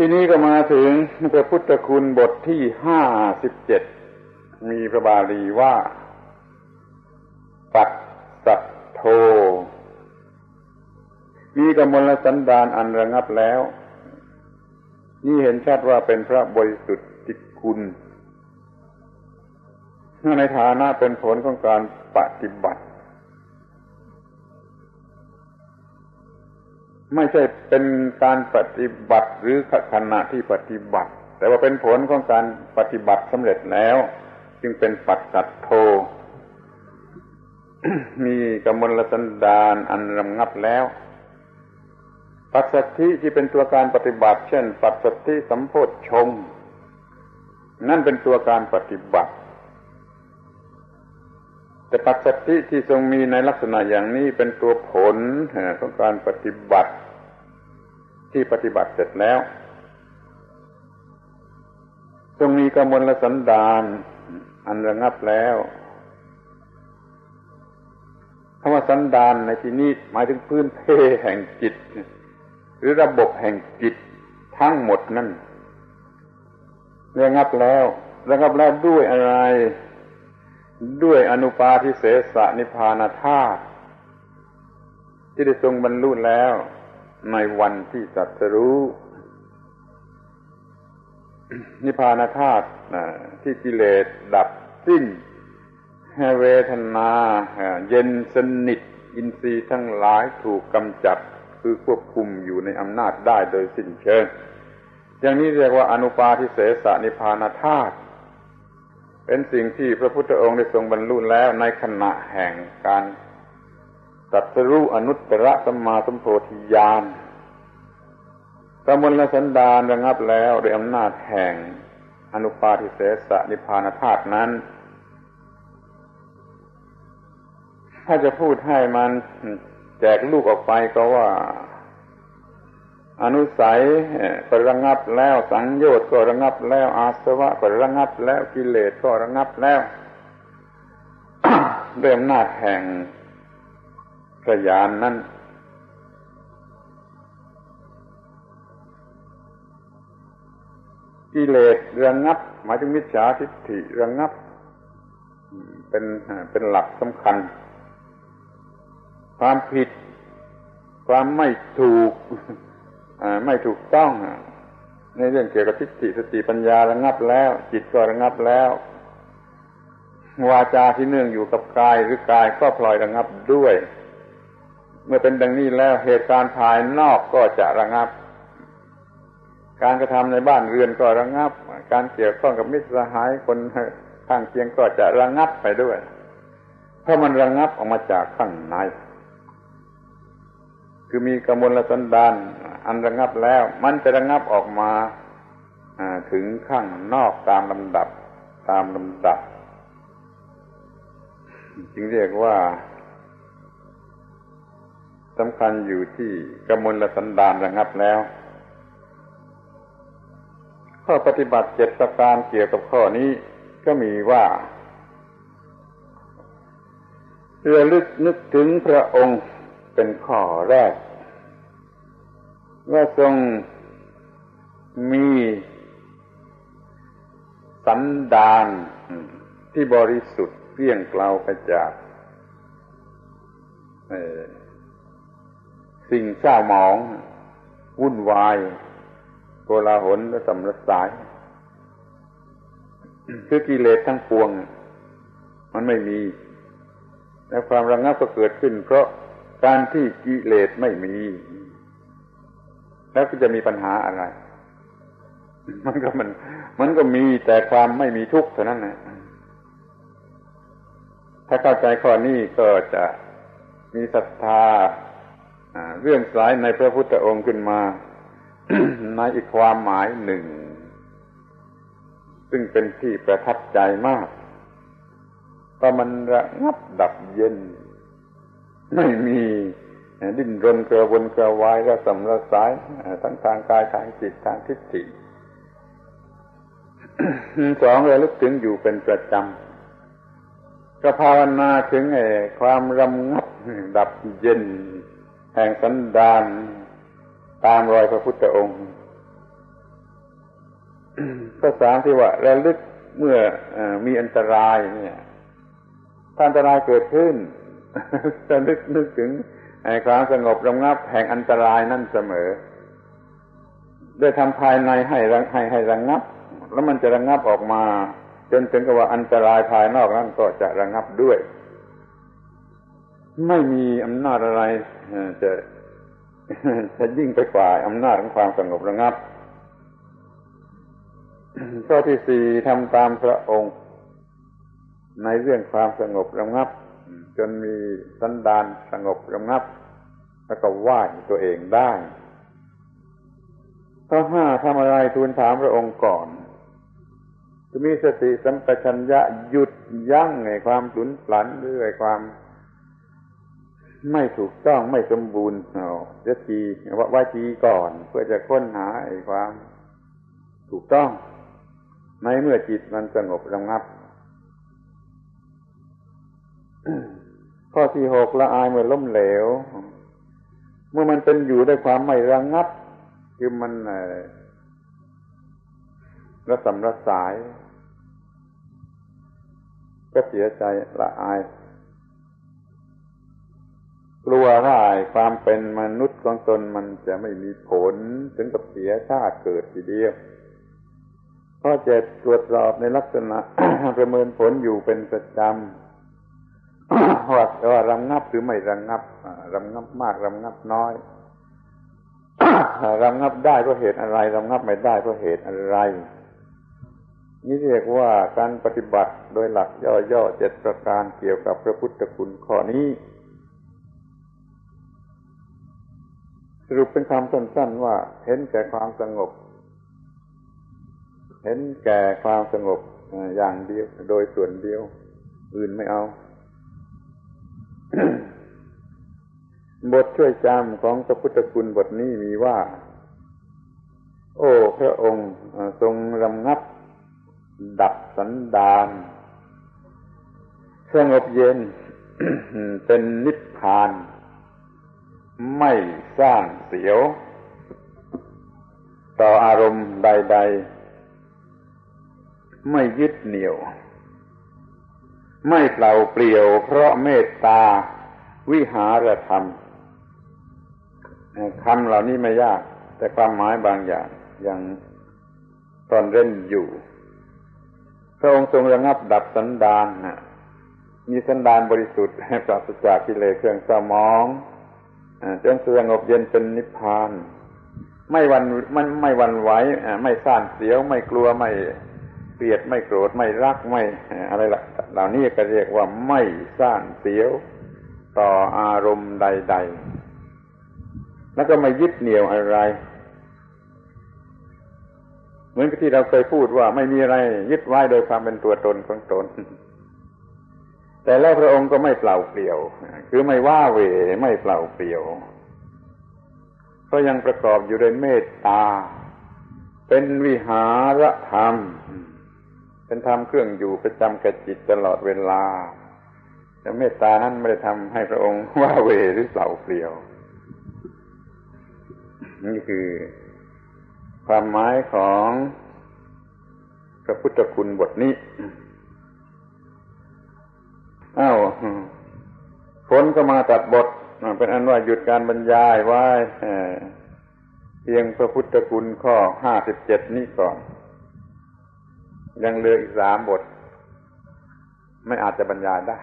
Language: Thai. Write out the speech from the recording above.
ทีนี้ก็มาถึงพระพุทธคุณบทที่ห้าสิบเจ็ดมีพระบาลีว่า ปัดสัตโท มีกมลสันดานอันระงับแล้ว นี่เห็นชัดว่าเป็นพระบริสุทธิ์จิตคุณในฐานะเป็นผลของการปฏิบัติ ไม่ใช่เป็นการปฏิบัติหรือขณะที่ปฏิบัติ แต่ว่าเป็นผลของการปฏิบัติสำเร็จแล้ว จึงเป็นปัจจัตโท มีกมลสันดานอันรำงับแล้ว ปัจสัทธิที่เป็นตัวการปฏิบัติ เช่น ปัจสัทธิสัมโพธชง นั่นเป็นตัวการปฏิบัติ แต่ปัจจติที่ทรงมีในลักษณะอย่างนี้เป็นตัวผลของการปฏิบัติ ที่ปฏิบัติเสร็จแล้ว ทรงมีกมลสันดาน อันระงับแล้วคำว่าสันดานในที่นี้หมายถึงพื้นเพแห่งจิต หรือระบบแห่งจิตทั้งหมดนั่นระงับแล้วระงับแล้วด้วยอะไร ด้วยอนุปาทิเสสนิพานธาตุที่ได้ทรงบรรลุแล้วในวันที่สัตรู้ นิพพานธาตุที่กิเลสดับสิ้นเวทนาเย็นสนิท อินทรีย์ทั้งหลายถูกกำจัดคือควบคุมอยู่ในอำนาจได้โดยสิ้นเชิง อย่างนี้เรียกว่าอนุปาทิเสสนิพานธาตุ เป็นสิ่งที่พระพุทธองค์ได้ทรงบรรลุแล้วในขณะแห่งการตัดสรู้อนุตตรสัมมาสัมโพธิญาณกมลสันดานระงับแล้วด้วยอำนาจแห่งอนุปาทิเสสนิพานธาตุนั้น ถ้าจะพูดให้มันแจกลูกออกไปก็ว่า อนุสัยก็ระงับแล้วสังโยชน์ก็ระงับแล้ว อาสวะก็ระงับแล้วกิเลสก็ระงับแล้วด้วยอำนาจแห่งพระญาณนนั้น กิเลสระงับหมายถึงมิจฉาทิฏฐิระงับ เป็นเป็นหลักสำคัญ ความผิด ความไม่ถูก ไม่ถูกต้อง ในเรื่องเกี่ยวกับทิฏฐิสติปัญญาระงับแล้ว จิตก็ระงับแล้ว วาจาที่เนื่องอยู่กับกายหรือกายก็พลอยระงับด้วย เมื่อเป็นดังนี้แล้วเหตุการณ์ภายนอกก็จะระงับ การกระทำในบ้านเรือนก็ระงับ การเกี่ยวข้องกับมิตรสหายคนข้างเคียงก็จะระงับไปด้วย เพราะมันระงับออกมาจากข้างใน คือมีกมลสันดานอันระงับแล้ว มันจะระงับออกมาถึงข้างนอกตามลำดับ ตามลำดับ จึงเรียกว่าสำคัญอยู่ที่กมลสันดานระงับแล้วข้อปฏิบัติเจ็ดประการเกี่ยวกับข้อนี้ก็มีว่าเรือลึกนึกถึงพระองค์ เป็นข้อแรก ว่าทรงมีสันดานที่บริสุทธิ์เพียงเกลาไปจากสิ่งเศร้าหมอง วุ่นวายโกลาหลและสำรัสาย คือกิเลสทั้งปวง มันไม่มี และความระงับก็เกิดขึ้น เพราะ การที่กิเลสไม่มี แล้วก็จะมีปัญหาอะไร มันก็มัน มันก็มีแต่ความไม่มีทุกข์เท่านั้นนะถ้าเข้าใจข้อนี้ก็จะมีศรัทธาเรื่องสายในพระพุทธองค์ขึ้นมา ในอีกความหมายหนึ่ง ซึ่งเป็นที่ประทับใจมาก ก็มันระงับดับเย็น ไม่มีดิ้นรนกระวนกระวายระสำระสายทั้งทางกายทางจิตทางทิฏฐิสองระลึกถึงอยู่เป็นประจำก็ภาวนาถึงไอ้ความรำงับดับเย็น แห่งสันดานตามรอยพระพุทธองค์ก็สามที่ว่าระลึกเมื่ออมีอันตรายเนี่ยถ้าอันตรายเกิดขึ้น ระลึกนึกถึงความสงบระงับแห่งอันตรายนั่นเสมอ ด้วยทำภายในให้ให้ให้ระงับ แล้วมันจะระงับออกมา จนถึงกับว่าอันตรายภายนอกนั้นก็จะระงับด้วย ไม่มีอำนาจอะไรจะจะยิ่งไปกว่าอำนาจของความสงบระงับข้อที่สี่ทำตามพระองค์ ในเรื่องความสงบระงับ จนมีสันดานสงบระงับ แล้วก็ไหว้ตัวเองได้ข้อห้าทำอะไรทูลถามพระองค์ก่อนจะมีสติสัมปชัญญะหยุดยั้งในความหลุนหลันหรือความไม่ถูกต้องไม่สมบูรณ์จะจีว่าว่าจีก่อน เพื่อจะค้นหาไอ้ความ ถูกต้อง ในเมื่อจิตมันสงบระงับ ข้อที่หกละอายเมื่อล้มเหลว เมื่อมันเป็นอยู่ด้วยความไม่ระงับ คือมันระสำระสาย ก็เสียใจละอายกลัวว่าความเป็นมนุษย์ของตนมันจะไม่มีผลถึงกับเสียชาติเกิดทีเดียวก็จะตรวจสอบในลักษณะประเมินผลอยู่เป็นประจำ ว่ว่าระงงับหรือไม่ระงงับระงงับมากระงงับน้อยระงงับได้เพราะเหตุอะไรระงับไม่ได้เพราะเหตุอะไร นี่เรียกว่าการปฏิบัติโดยหลักย่อๆเจ็ดประการเกี่ยวกับพระพุทธคุณข้อนี้สรุปเป็นคำสั้นๆว่า เห็นแก่ความสงบ เห็นแก่ความสงบอย่างเดียว โดยส่วนเดียว อื่นไม่เอา บทช่วยจำของพระพุทธคุณบทนี้มีว่า โอ้พระองค์ทรงรำงับ ดับสันดานสงบเย็นเป็นนิพพาน ไม่สร้างเสียว ต่ออารมณ์ใด ๆ ไม่ยึดเหนี่ยว ไม่เปล่าเปลี่ยวเพราะเมตตาวิหารธรรม คำเหล่านี้ไม่ยาก แต่ความหมายบางอย่างยังตอนเร่นอยู่ พระองค์ทรงระงับดับสันดานมีสันดานบริสุทธิ์ให้ปราศจากกิเลสเครื่องสมองจนสงบเย็นเป็นนิพพานไม่วันมันไม่วันไหวไม่ซ่านเสียว ไม่กลัวไม่เกลียดไม่โกรธไม่รักไม่อะไรละเหล่านี้ก็เรียกว่าไม่ซ่านเสียว ต่ออารมณ์ใด ๆ แล้วก็ไม่ยึดเหนี่ยวอะไร เหมือนที่เราเคยพูดว่าไม่มีอะไร ยึดไว้โดยความเป็นตัวตนของตน แต่แล้วพระองค์ก็ไม่เปล่าเปลี่ยว คือไม่ว่าเวไม่เปล่าเปลี่ยว เพราะยังประกอบอยู่ด้วยเมตตา เป็นวิหารธรรม เป็นธรรมเครื่องอยู่ประจำกับจิตตลอดเวลาแต่เมตตานั้นไม่ได้ทำให้พระองค์ว่าเวหรือเปล่าเปลี่ยว นี่คือ ความหมายของพระพุทธคุณบทนี้อ้าวฝนก็มาตัดบท เป็นอันว่าหยุดการบรรยายไว้เพียงพระพุทธคุณข้อห้าสิบเจ็ดนี้ก่อน ยังเหลืออีกสามบท ไม่อาจจะบรรยายได้